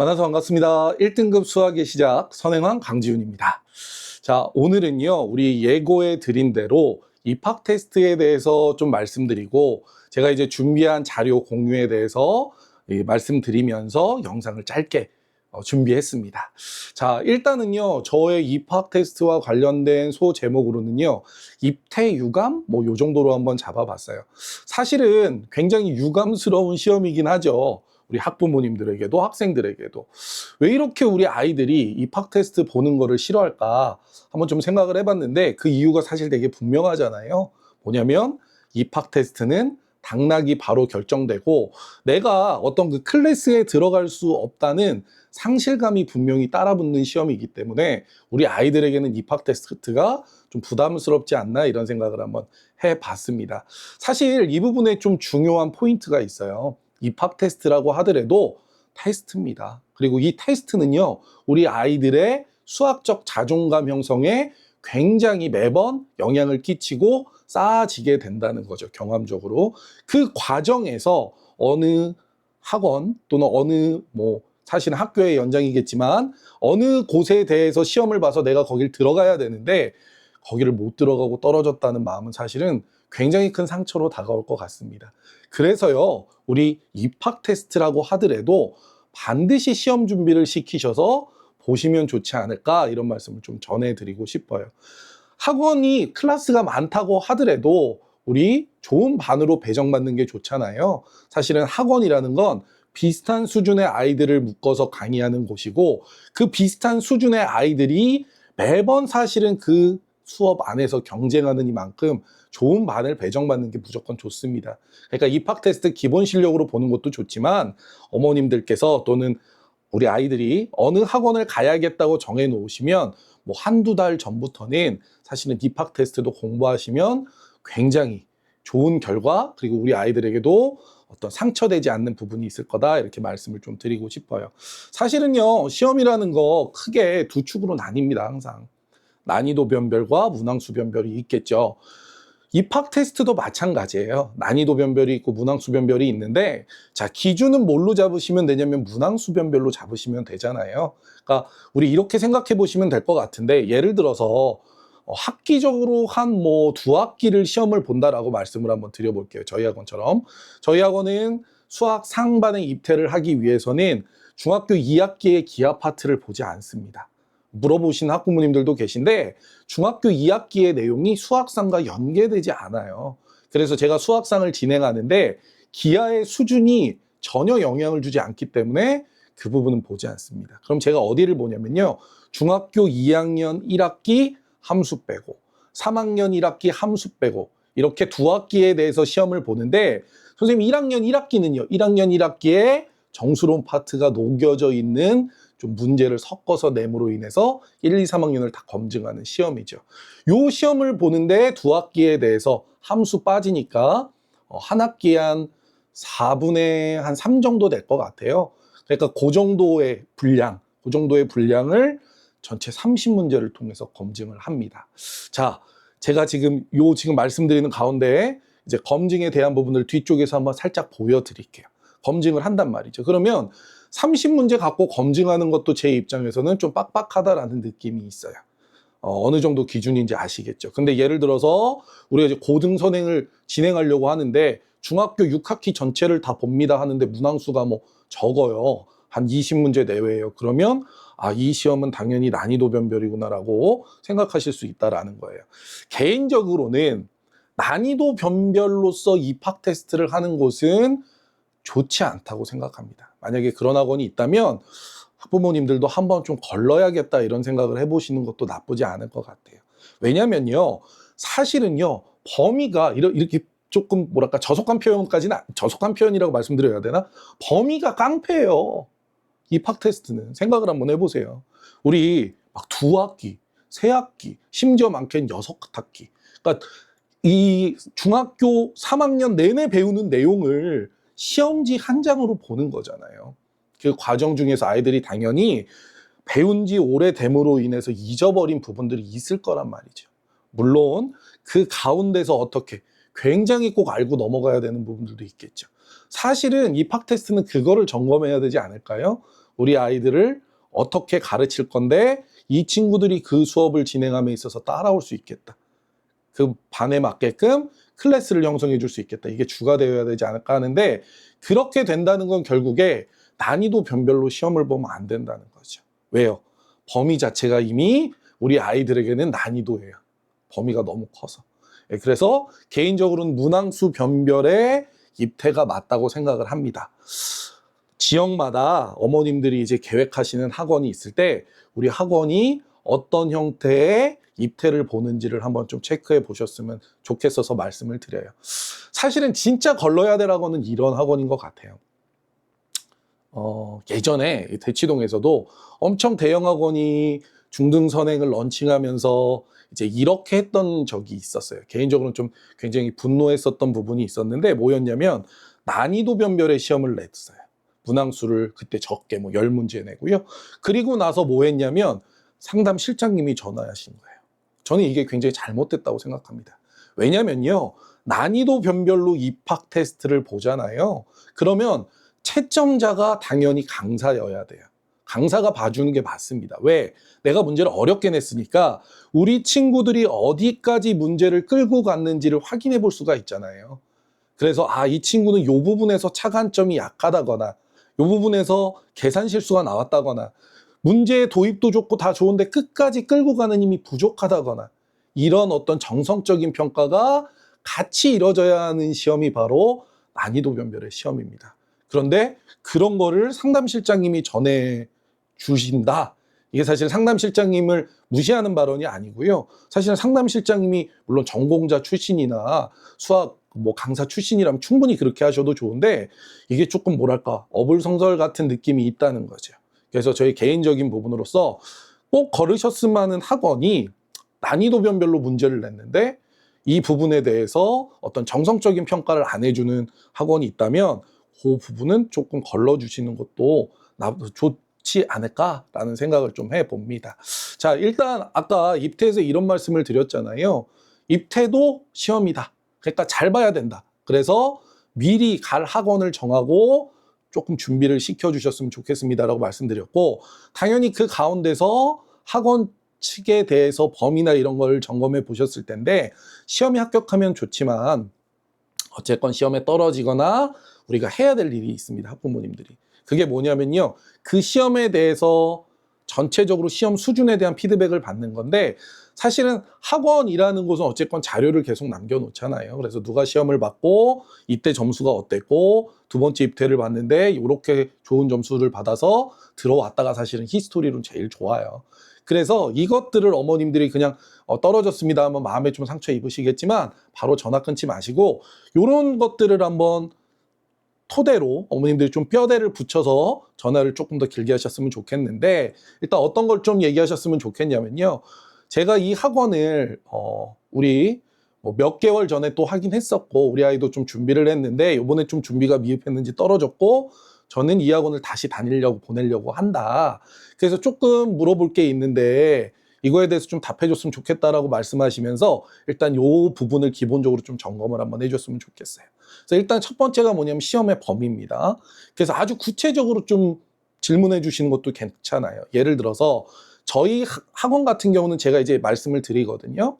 만나서 반갑습니다. 1등급 수학의 시작 선행왕 강지훈입니다. 자, 오늘은요. 우리 예고해 드린 대로 입학 테스트에 대해서 좀 말씀드리고 제가 이제 준비한 자료 공유에 대해서 예, 말씀드리면서 영상을 짧게 어, 준비했습니다. 자, 일단은요, 저의 입학 테스트와 관련된 소 제목으로는요, 입태 유감? 뭐, 요 정도로 한번 잡아봤어요. 사실은 굉장히 유감스러운 시험이긴 하죠. 우리 학부모님들에게도 학생들에게도. 왜 이렇게 우리 아이들이 입학 테스트 보는 거를 싫어할까? 한번 좀 생각을 해봤는데 그 이유가 사실 되게 분명하잖아요. 뭐냐면 입학 테스트는 당락이 바로 결정되고 내가 어떤 그 클래스에 들어갈 수 없다는 상실감이 분명히 따라붙는 시험이기 때문에 우리 아이들에게는 입학 테스트가 좀 부담스럽지 않나 이런 생각을 한번 해봤습니다. 사실 이 부분에 좀 중요한 포인트가 있어요. 입학 테스트라고 하더라도 테스트입니다. 그리고 이 테스트는요, 우리 아이들의 수학적 자존감 형성에 굉장히 매번 영향을 끼치고 쌓아지게 된다는 거죠, 경험적으로. 그 과정에서 어느 학원 또는 어느 뭐 사실은 학교의 연장이겠지만 어느 곳에 대해서 시험을 봐서 내가 거길 들어가야 되는데 거기를 못 들어가고 떨어졌다는 마음은 사실은 굉장히 큰 상처로 다가올 것 같습니다. 그래서요, 우리 입학 테스트라고 하더라도 반드시 시험 준비를 시키셔서 보시면 좋지 않을까 이런 말씀을 좀 전해드리고 싶어요. 학원이 클래스가 많다고 하더라도 우리 좋은 반으로 배정받는 게 좋잖아요. 사실은 학원이라는 건 비슷한 수준의 아이들을 묶어서 강의하는 곳이고 그 비슷한 수준의 아이들이 매번 사실은 그 수업 안에서 경쟁하는 이만큼 좋은 반을 배정받는 게 무조건 좋습니다. 그러니까 입학 테스트 기본 실력으로 보는 것도 좋지만 어머님들께서 또는 우리 아이들이 어느 학원을 가야겠다고 정해 놓으시면 뭐 한두 달 전부터는 사실은 입학 테스트도 공부하시면 굉장히 좋은 결과 그리고 우리 아이들에게도 어떤 상처되지 않는 부분이 있을 거다 이렇게 말씀을 좀 드리고 싶어요. 사실은요 시험이라는 거 크게 두 축으로 나뉩니다 항상 난이도 변별과 문항수 변별이 있겠죠. 입학 테스트도 마찬가지예요. 난이도 변별이 있고 문항수 변별이 있는데 자 기준은 뭘로 잡으시면 되냐면 문항수 변별로 잡으시면 되잖아요. 그러니까 우리 이렇게 생각해 보시면 될 것 같은데 예를 들어서 어, 학기적으로 한 뭐 두 학기를 시험을 본다라고 말씀을 한번 드려볼게요. 저희 학원처럼 저희 학원은 수학 상반에 입퇴를 하기 위해서는 중학교 2학기의 기하 파트를 보지 않습니다. 물어보신 학부모님들도 계신데 중학교 2학기의 내용이 수학상과 연계되지 않아요. 그래서 제가 수학상을 진행하는데 기하의 수준이 전혀 영향을 주지 않기 때문에 그 부분은 보지 않습니다. 그럼 제가 어디를 보냐면요. 중학교 2학년 1학기 함수 빼고 3학년 1학기 함수 빼고 이렇게 두 학기에 대해서 시험을 보는데 선생님 1학년 1학기는요. 1학년 1학기에 정수론 파트가 녹여져 있는 좀 문제를 섞어서 내므로 인해서 1, 2, 3학년을 다 검증하는 시험이죠. 요 시험을 보는데 두 학기에 대해서 함수 빠지니까 어, 한 학기에 한 4분의 한 3 정도 될 것 같아요. 그러니까 그 정도의 분량, 그 정도의 분량을 전체 30문제를 통해서 검증을 합니다. 자, 제가 지금 요 지금 말씀드리는 가운데 이제 검증에 대한 부분을 뒤쪽에서 한번 살짝 보여드릴게요. 검증을 한단 말이죠. 그러면 30문제 갖고 검증하는 것도 제 입장에서는 좀 빡빡하다라는 느낌이 있어요. 어, 느 정도 기준인지 아시겠죠. 근데 예를 들어서 우리가 이제 고등 선행을 진행하려고 하는데 중학교 6학기 전체를 다 봅니다 하는데 문항수가 뭐 적어요. 한 20문제 내외예요. 그러면 아, 이 시험은 당연히 난이도 변별이구나라고 생각하실 수 있다라는 거예요. 개인적으로는 난이도 변별로서 입학 테스트를 하는 곳은 좋지 않다고 생각합니다. 만약에 그런 학원이 있다면 학부모님들도 한번 좀 걸러야겠다 이런 생각을 해보시는 것도 나쁘지 않을 것 같아요. 왜냐면요, 사실은요, 범위가 이렇게 조금 뭐랄까 저속한 표현까지는 저속한 표현이라고 말씀드려야 되나? 범위가 깡패예요. 입학 테스트는 생각을 한번 해보세요. 우리 막 두 학기, 세 학기, 심지어 많게는 여섯 학기. 그러니까 이 중학교 3학년 내내 배우는 내용을 시험지 한 장으로 보는 거잖아요. 그 과정 중에서 아이들이 당연히 배운 지 오래됨으로 인해서 잊어버린 부분들이 있을 거란 말이죠. 물론 그 가운데서 어떻게 굉장히 꼭 알고 넘어가야 되는 부분들도 있겠죠. 사실은 입학 테스트는 그거를 점검해야 되지 않을까요? 우리 아이들을 어떻게 가르칠 건데 이 친구들이 그 수업을 진행함에 있어서 따라올 수 있겠다. 그 반에 맞게끔 클래스를 형성해 줄 수 있겠다. 이게 주가 되어야 되지 않을까 하는데 그렇게 된다는 건 결국에 난이도 변별로 시험을 보면 안 된다는 거죠. 왜요? 범위 자체가 이미 우리 아이들에게는 난이도예요. 범위가 너무 커서. 예, 그래서 개인적으로는 문항수 변별에 입태가 맞다고 생각을 합니다. 지역마다 어머님들이 이제 계획하시는 학원이 있을 때 우리 학원이 어떤 형태의 입태를 보는지를 한번 좀 체크해 보셨으면 좋겠어서 말씀을 드려요. 사실은 진짜 걸러야 될 학원은 이런 학원인 것 같아요. 어, 예전에 대치동에서도 엄청 대형 학원이 중등 선행을 런칭하면서 이제 이렇게 했던 적이 있었어요. 개인적으로는 좀 굉장히 분노했었던 부분이 있었는데 뭐였냐면 난이도 변별의 시험을 냈어요. 문항수를 그때 적게 뭐 10문제 내고요. 그리고 나서 뭐 했냐면 상담 실장님이 전화하신 거예요. 저는 이게 굉장히 잘못됐다고 생각합니다. 왜냐면요. 난이도 변별로 입학 테스트를 보잖아요. 그러면 채점자가 당연히 강사여야 돼요. 강사가 봐주는 게 맞습니다. 왜? 내가 문제를 어렵게 냈으니까 우리 친구들이 어디까지 문제를 끌고 갔는지를 확인해 볼 수가 있잖아요. 그래서 아, 이 친구는 요 부분에서 차관점이 약하다거나 요 부분에서 계산 실수가 나왔다거나 문제의 도입도 좋고 다 좋은데 끝까지 끌고 가는 힘이 부족하다거나 이런 어떤 정성적인 평가가 같이 이뤄져야 하는 시험이 바로 난이도 변별의 시험입니다. 그런데 그런 거를 상담실장님이 전해 주신다. 이게 사실 상담실장님을 무시하는 발언이 아니고요. 사실은 상담실장님이 물론 전공자 출신이나 수학 뭐 강사 출신이라면 충분히 그렇게 하셔도 좋은데 이게 조금 뭐랄까 어불성설 같은 느낌이 있다는 거죠. 그래서 저희 개인적인 부분으로서 꼭 걸으셨으면 하는 학원이 난이도 변별로 문제를 냈는데 이 부분에 대해서 어떤 정성적인 평가를 안 해주는 학원이 있다면 그 부분은 조금 걸러주시는 것도 좋지 않을까라는 생각을 좀 해봅니다. 자, 일단 아까 입태에서 이런 말씀을 드렸잖아요. 입태도 시험이다. 그러니까 잘 봐야 된다. 그래서 미리 갈 학원을 정하고 조금 준비를 시켜주셨으면 좋겠습니다라고 말씀드렸고, 당연히 그 가운데서 학원 측에 대해서 범위나 이런 걸 점검해 보셨을 텐데, 시험에 합격하면 좋지만, 어쨌건 시험에 떨어지거나 우리가 해야 될 일이 있습니다. 학부모님들이. 그게 뭐냐면요. 그 시험에 대해서 전체적으로 시험 수준에 대한 피드백을 받는 건데 사실은 학원이라는 곳은 어쨌건 자료를 계속 남겨놓잖아요. 그래서 누가 시험을 받고 이때 점수가 어땠고 두 번째 입퇴를 봤는데 이렇게 좋은 점수를 받아서 들어왔다가 사실은 히스토리로 제일 좋아요. 그래서 이것들을 어머님들이 그냥 어, 떨어졌습니다 하면 마음에 좀 상처 입으시겠지만 바로 전화 끊지 마시고 이런 것들을 한번 토대로 어머님들이 좀 뼈대를 붙여서 전화를 조금 더 길게 하셨으면 좋겠는데 일단 어떤 걸 좀 얘기하셨으면 좋겠냐면요. 제가 이 학원을 어 우리 뭐 몇 개월 전에 또 하긴 했었고 우리 아이도 좀 준비를 했는데 요번에 좀 준비가 미흡했는지 떨어졌고 저는 이 학원을 다시 다니려고 보내려고 한다. 그래서 조금 물어볼 게 있는데 이거에 대해서 좀 답해줬으면 좋겠다라고 말씀하시면서 일단 요 부분을 기본적으로 좀 점검을 한번 해줬으면 좋겠어요. 그래서 일단 첫 번째가 뭐냐면 시험의 범위입니다. 그래서 아주 구체적으로 좀 질문해 주시는 것도 괜찮아요. 예를 들어서 저희 학원 같은 경우는 제가 이제 말씀을 드리거든요.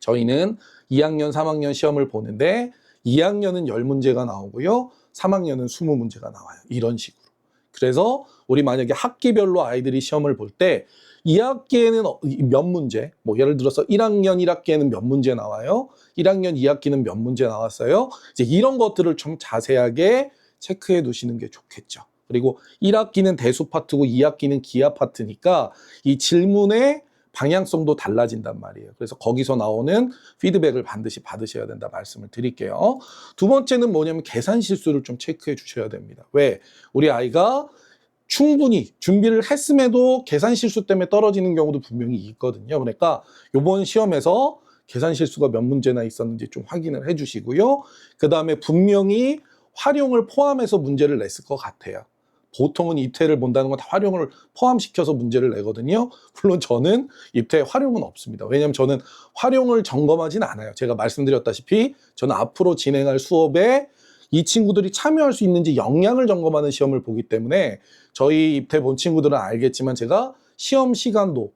저희는 2학년, 3학년 시험을 보는데 2학년은 10문제가 나오고요. 3학년은 20문제가 나와요. 이런 식으로. 그래서 우리 만약에 학기별로 아이들이 시험을 볼 때 2학기에는 몇 문제, 뭐 예를 들어서 1학년 1학기에는 몇 문제 나와요. 1학년 2학기는 몇 문제 나왔어요. 이제 이런 것들을 좀 자세하게 체크해 두시는 게 좋겠죠. 그리고 1학기는 대수 파트고 2학기는 기하 파트니까 이 질문의 방향성도 달라진단 말이에요. 그래서 거기서 나오는 피드백을 반드시 받으셔야 된다 말씀을 드릴게요. 두 번째는 뭐냐면 계산 실수를 좀 체크해 주셔야 됩니다. 왜? 우리 아이가 충분히 준비를 했음에도 계산 실수 때문에 떨어지는 경우도 분명히 있거든요. 그러니까 이번 시험에서 계산 실수가 몇 문제나 있었는지 좀 확인을 해 주시고요. 그 다음에 분명히 활용을 포함해서 문제를 냈을 것 같아요. 보통은 입퇴를 본다는 건 다 활용을 포함시켜서 문제를 내거든요. 물론 저는 입퇴 활용은 없습니다. 왜냐하면 저는 활용을 점검하진 않아요. 제가 말씀드렸다시피 저는 앞으로 진행할 수업에 이 친구들이 참여할 수 있는지 역량을 점검하는 시험을 보기 때문에 저희 입대 본 친구들은 알겠지만 제가 시험 시간도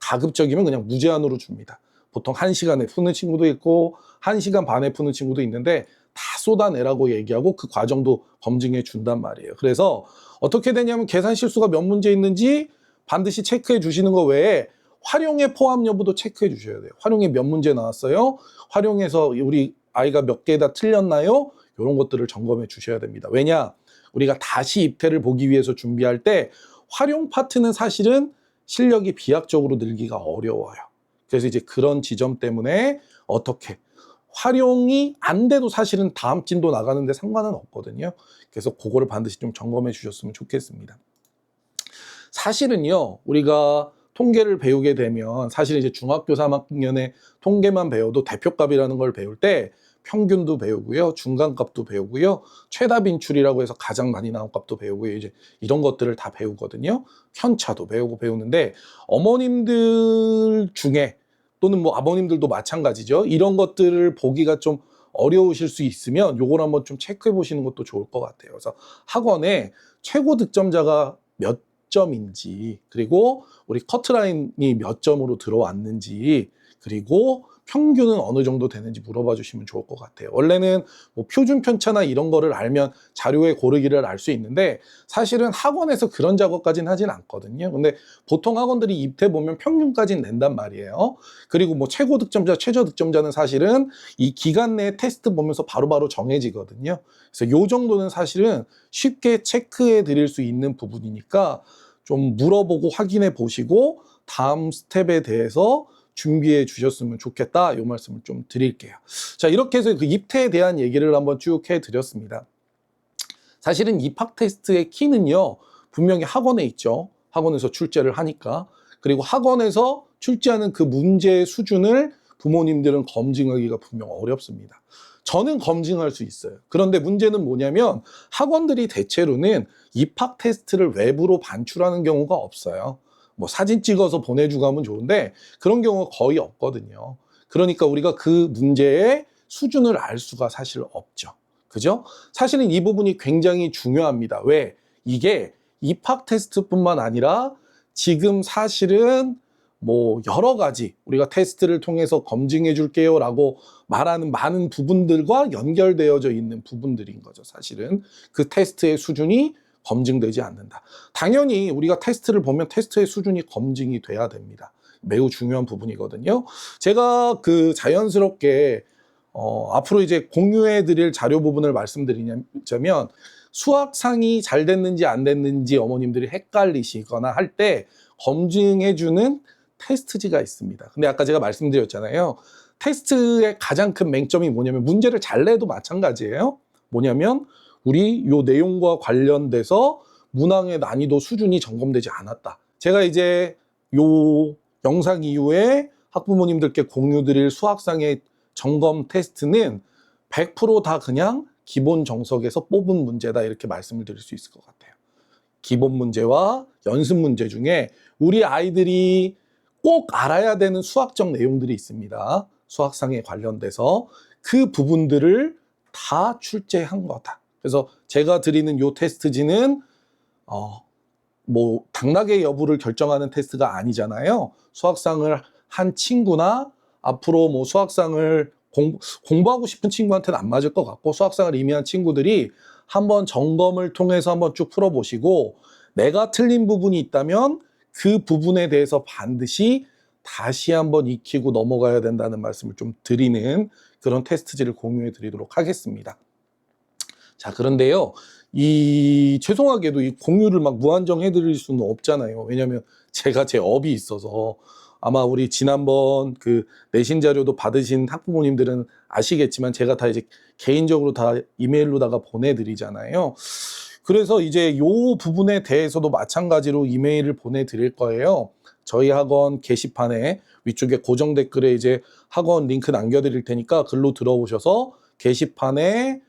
가급적이면 그냥 무제한으로 줍니다. 보통 1시간에 푸는 친구도 있고 1시간 반에 푸는 친구도 있는데 다 쏟아내라고 얘기하고 그 과정도 검증해 준단 말이에요. 그래서 어떻게 되냐면 계산 실수가 몇 문제 있는지 반드시 체크해 주시는 거 외에 활용의 포함 여부도 체크해 주셔야 돼요. 활용에 몇 문제 나왔어요? 활용에서 우리 아이가 몇 개 다 틀렸나요? 이런 것들을 점검해 주셔야 됩니다. 왜냐? 우리가 다시 입태를 보기 위해서 준비할 때 활용 파트는 사실은 실력이 비약적으로 늘기가 어려워요. 그래서 이제 그런 지점 때문에 어떻게 활용이 안 돼도 사실은 다음 진도 나가는데 상관은 없거든요. 그래서 그거를 반드시 좀 점검해 주셨으면 좋겠습니다. 사실은요, 우리가 통계를 배우게 되면 사실 이제 중학교 3학년에 통계만 배워도 대표값이라는 걸 배울 때 평균도 배우고요, 중간값도 배우고요, 최다 빈출이라고 해서 가장 많이 나온 값도 배우고요, 이제 이런 것들을 다 배우거든요. 편차도 배우고 배우는데 어머님들 중에 또는 뭐 아버님들도 마찬가지죠. 이런 것들을 보기가 좀 어려우실 수 있으면 요걸 한번 좀 체크해 보시는 것도 좋을 것 같아요. 그래서 학원에 최고 득점자가 몇 점인지 그리고 우리 커트라인이 몇 점으로 들어왔는지 그리고 평균은 어느 정도 되는지 물어봐 주시면 좋을 것 같아요. 원래는 뭐 표준 편차나 이런 거를 알면 자료의 고르기를 알 수 있는데 사실은 학원에서 그런 작업까지는 하진 않거든요. 근데 보통 학원들이 입태 보면 평균까지는 낸단 말이에요. 그리고 뭐 최고 득점자, 최저 득점자는 사실은 이 기간 내에 테스트 보면서 바로 바로 정해지거든요. 그래서 요 정도는 사실은 쉽게 체크해 드릴 수 있는 부분이니까 좀 물어보고 확인해 보시고 다음 스텝에 대해서 준비해 주셨으면 좋겠다. 이 말씀을 좀 드릴게요. 자, 이렇게 해서 그 입태에 대한 얘기를 한번 쭉 해 드렸습니다. 사실은 입학 테스트의 키는요, 분명히 학원에 있죠. 학원에서 출제를 하니까. 그리고 학원에서 출제하는 그 문제의 수준을 부모님들은 검증하기가 분명 어렵습니다. 저는 검증할 수 있어요. 그런데 문제는 뭐냐면 학원들이 대체로는 입학 테스트를 외부로 반출하는 경우가 없어요. 뭐 사진 찍어서 보내주고 하면 좋은데 그런 경우가 거의 없거든요. 그러니까 우리가 그 문제의 수준을 알 수가 사실 없죠. 그죠? 사실은 이 부분이 굉장히 중요합니다. 왜? 이게 입학 테스트뿐만 아니라 지금 사실은 뭐 여러 가지 우리가 테스트를 통해서 검증해 줄게요 라고 말하는 많은 부분들과 연결되어져 있는 부분들인 거죠. 사실은 그 테스트의 수준이 검증되지 않는다. 당연히 우리가 테스트를 보면 테스트의 수준이 검증이 돼야 됩니다. 매우 중요한 부분이거든요. 제가 그 자연스럽게 어, 앞으로 이제 공유해 드릴 자료 부분을 말씀드리자면 수학상이 잘 됐는지 안 됐는지 어머님들이 헷갈리시거나 할 때 검증해 주는 테스트지가 있습니다. 근데 아까 제가 말씀드렸잖아요. 테스트의 가장 큰 맹점이 뭐냐면 문제를 잘 내도 마찬가지예요. 뭐냐면 우리 요 내용과 관련돼서 문항의 난이도 수준이 점검되지 않았다. 제가 이제 요 영상 이후에 학부모님들께 공유드릴 수학상의 점검 테스트는 100%다 그냥 기본 정석에서 뽑은 문제다 이렇게 말씀을 드릴 수 있을 것 같아요. 기본 문제와 연습 문제 중에 우리 아이들이 꼭 알아야 되는 수학적 내용들이 있습니다. 수학상에 관련돼서 그 부분들을 다 출제한 거다. 그래서 제가 드리는 요 테스트지는 어, 뭐 당락의 여부를 결정하는 테스트가 아니잖아요. 수학상을 한 친구나 앞으로 뭐 수학상을 공, 공부하고 싶은 친구한테는 안 맞을 것 같고 수학상을 이미 한 친구들이 한번 점검을 통해서 한번 쭉 풀어보시고 내가 틀린 부분이 있다면 그 부분에 대해서 반드시 다시 한번 익히고 넘어가야 된다는 말씀을 좀 드리는 그런 테스트지를 공유해 드리도록 하겠습니다. 자, 그런데요. 이 죄송하게도 이 공유를 막 무한정 해드릴 수는 없잖아요. 왜냐하면 제가 제 업이 있어서 아마 우리 지난번 그 내신 자료도 받으신 학부모님들은 아시겠지만 제가 다 이제 개인적으로 다 이메일로다가 보내드리잖아요. 그래서 이제 요 부분에 대해서도 마찬가지로 이메일을 보내드릴 거예요. 저희 학원 게시판에 위쪽에 고정 댓글에 이제 학원 링크 남겨드릴 테니까 글로 들어오셔서 게시판에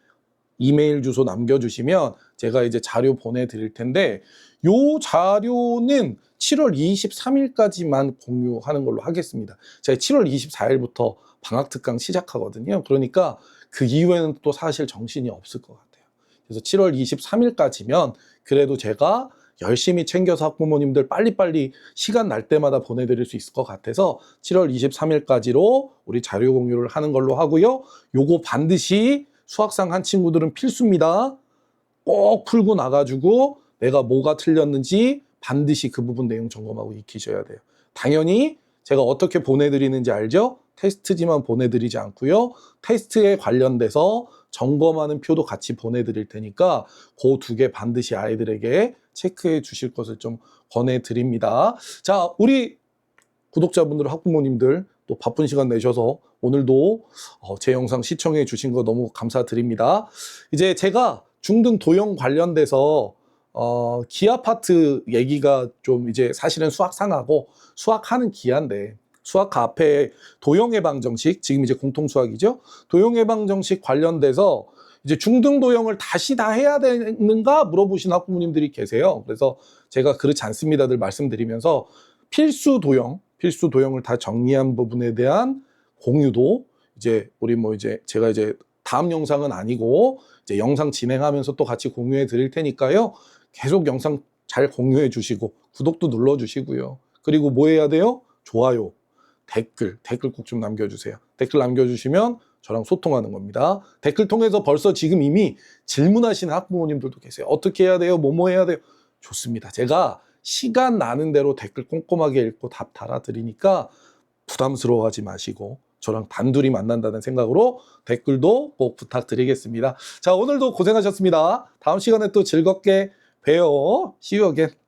이메일 주소 남겨주시면 제가 이제 자료 보내드릴 텐데 요 자료는 7월 23일까지만 공유하는 걸로 하겠습니다. 제가 7월 24일부터 방학 특강 시작하거든요. 그러니까 그 이후에는 또 사실 정신이 없을 것 같아요. 그래서 7월 23일까지면 그래도 제가 열심히 챙겨서 학부모님들 빨리빨리 시간 날 때마다 보내드릴 수 있을 것 같아서 7월 23일까지로 우리 자료 공유를 하는 걸로 하고요. 요거 반드시 수학상 한 친구들은 필수입니다. 꼭 풀고 나가지고 내가 뭐가 틀렸는지 반드시 그 부분 내용 점검하고 익히셔야 돼요. 당연히 제가 어떻게 보내드리는지 알죠? 테스트지만 보내드리지 않고요. 테스트에 관련돼서 점검하는 표도 같이 보내드릴 테니까 그 두 개 반드시 아이들에게 체크해 주실 것을 좀 권해드립니다. 자, 우리 구독자분들, 학부모님들 또 바쁜 시간 내셔서 오늘도 어, 제 영상 시청해 주신 거 너무 감사드립니다. 이제 제가 중등 도형 관련돼서 어, 기아 파트 얘기가 좀 이제 사실은 수학상하고 수학하는 기아인데 수학 앞에 도형 예방 정식 지금 이제 공통 수학이죠. 도형 예방 정식 관련돼서 이제 중등 도형을 다시 다 해야 되는가 물어보신 학부모님들이 계세요. 그래서 제가 그렇지 않습니다들 말씀드리면서 필수 도형, 필수 도형을 다 정리한 부분에 대한 공유도 이제 우리 뭐 이제 제가 이제 다음 영상은 아니고 이제 영상 진행하면서 또 같이 공유해 드릴 테니까요. 계속 영상 잘 공유해 주시고 구독도 눌러 주시고요. 그리고 뭐 해야 돼요? 좋아요, 댓글, 댓글 꼭 좀 남겨주세요. 댓글 남겨주시면 저랑 소통하는 겁니다. 댓글 통해서 벌써 지금 이미 질문하시는 학부모님들도 계세요. 어떻게 해야 돼요? 뭐뭐 해야 돼요? 좋습니다. 제가 시간 나는 대로 댓글 꼼꼼하게 읽고 답 달아드리니까 부담스러워하지 마시고 저랑 단둘이 만난다는 생각으로 댓글도 꼭 부탁드리겠습니다. 자, 오늘도 고생하셨습니다. 다음 시간에 또 즐겁게 봬요. See you again.